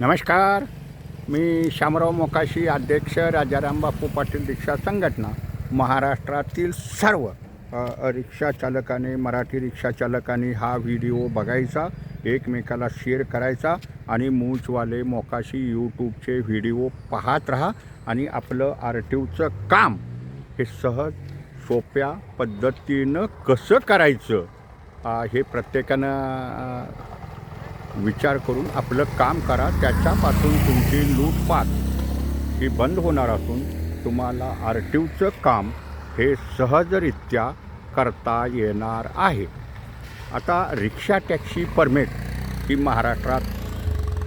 नमस्कार. मी शामराव मोकाशी अध्यक्ष राजाराम बापू पाटील रिक्षा संघटना महाराष्ट्रातील सर्व रिक्षा चालकाने मराठी रिक्षा चालकाने हा व्हिडिओ बघायचा एकमेकाला शेअर करायचा आणि मूचवाले मोकाशी यूट्यूबचे व्हिडिओ पाहत राहा आणि आपलं आर टी ओचं काम हे सहज सोप्या पद्धतीनं कसं करायचं? हे प्रत्येकानं विचार करून आपलं काम करा. त्याच्यापासून तुमची लूटपाट ही बंद होणार असून तुम्हाला आर टी ओचं काम हे सहजरित्या करता येणार आहे. आता रिक्षा टॅक्सी परमिट ही महाराष्ट्रात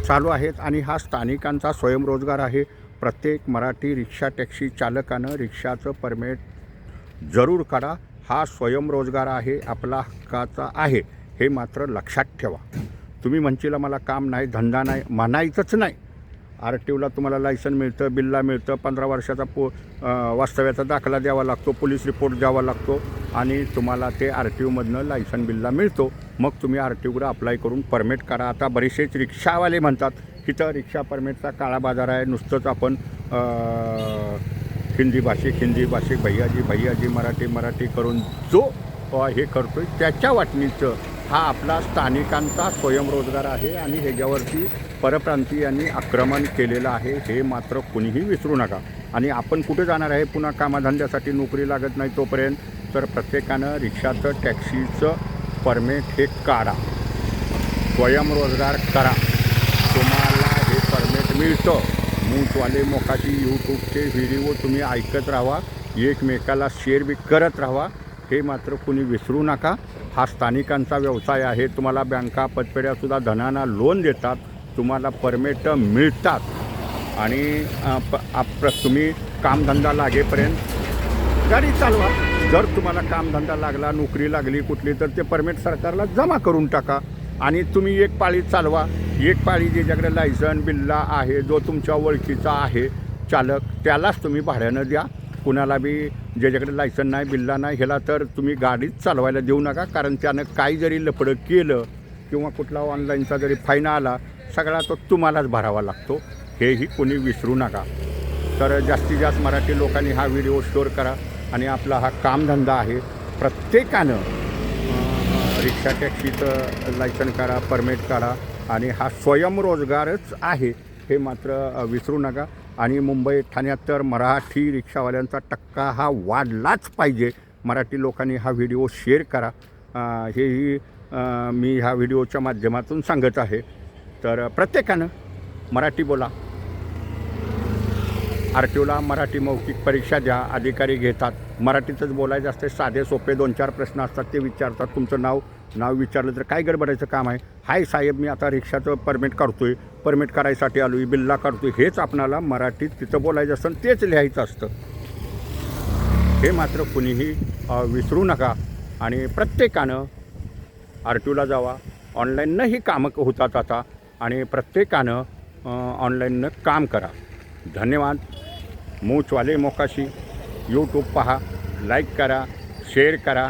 चालू आहेत आणि हा स्थानिकांचा स्वयंरोजगार आहे. प्रत्येक मराठी रिक्षा टॅक्सी चालकानं रिक्षाचं परमिट जरूर करा हा स्वयंरोजगार आहे आपला हक्काचा आहे हे मात्र लक्षात ठेवा. तुम्ही म्हणशील मला काम नाही धंदा नाही म्हणायचंच नाही. आर टी ओला तुम्हाला लायसन मिळतं बिल्ला मिळतं पंधरा वर्षाचा पो वास्तव्याचा दाखला द्यावा लागतो पोलीस रिपोर्ट द्यावा लागतो आणि तुम्हाला ते आर टी ओमधनं लायसन बिल्ला मिळतो. मग तुम्ही आर टी ओकडं अप्लाय करून परमिट करा. आता बरेचसेच रिक्षावाले म्हणतात इथं रिक्षा परमिटचा काळा बाजार आहे नुसतंच आपण हिंदी भाषिक हिंदी भाषिक भैयाजी भैयाजी मराठी मराठी करून जो हे हे करतोय त्याच्या वाटणीचं हा आपला स्थानिकांचा स्वयंरोजगार आहे आणि ह्याच्यावरती परप्रांतीयांनी आक्रमण केलेलं आहे हे मात्र कुणीही विसरू नका. आणि आपण कुठे जाणार आहे पुन्हा कामाधंद्यासाठी नोकरी लागत नाही तोपर्यंत तर प्रत्येकानं रिक्षाचं टॅक्सीचं परमिट हे काढा. स्वयंरोजगार करा. तुम्हाला हे परमिट मिळतं. मूठवाले मोकाची यूट्यूबचे व्हिडिओ तुम्ही ऐकत राहा एकमेकाला शेअर बी करत राहा. हे मात्र कुणी विसरू नका. हा स्थानिकांचा व्यवसाय आहे. तुम्हाला बँका पतपेढ्यासुद्धा धनाना लोन देतात. तुम्हाला परमिट मिळतात. आणि प- आप तुम्ही कामधंदा लागेपर्यंत गाडी चालवा. जर तुम्हाला कामधंदा लागला नोकरी लागली कुठली तर ते परमिट सरकारला जमा करून टाका. आणि तुम्ही एक पाळी चालवा. एक पाळी ज्याच्याकडे लायसन बिल्ला आहे जो तुमच्या ओळखीचा आहे चालक त्यालाच तुम्ही भाड्यानं द्या. कुणाला बी ज्याच्याकडे लायसन नाही बिल्ला नाही ह्याला तर तुम्ही गाडीच चालवायला देऊ नका. कारण त्यानं काही जरी लपडं केलं किंवा कुठला ऑनलाईनचा जरी फाईन आला सगळा तो तुम्हालाच भरावा लागतो. हेही कोणी विसरू नका. तर जास्तीत जास्त मराठी लोकांनी हा व्हिडिओ स्टोअर करा आणि आपला हा कामधंदा आहे. प्रत्येकानं रिक्षा टॅक्सीचं लायसन करा परमिट करा आणि हा स्वयंरोजगारच आहे. हे मात्र विसरू नका. आणि मुंबई ठाण्यात तर मराठी रिक्षावाल्यांचा टक्का हा वाढलाच पाहिजे. मराठी लोकांनी हा व्हिडिओ शेअर करा. हेही मी ह्या व्हिडिओच्या माध्यमातून सांगत आहे. तर प्रत्येकानं मराठी बोला. आर टी ओला मराठी मौखिक परीक्षा द्या. अधिकारी घेतात. मराठीतच बोलायचं असते साधे सोपे दोन चार प्रश्न असतात ते विचारतात. तुमचं नाव नाव विचारलं तर काय गडबडायचं काम आहे? हाय साहेब मी आता रिक्षाचं परमिट काढतोय. परमिट करायसाठी आलो आहे बिल्ला आहे हेच आपणाला मराठीत तिथं बोलायचं असतं तेच लिहायचं असतं. हे मात्र कुणीही विसरू नका. आणि प्रत्येकानं आर टी ओला जावा. ऑनलाईननंही कामं होतात आता. आणि प्रत्येकानं ऑनलाईननं काम करा. धन्यवाद. मूचवाले मोकाशी. यूट्यूब पहा. लाईक करा. शेअर करा.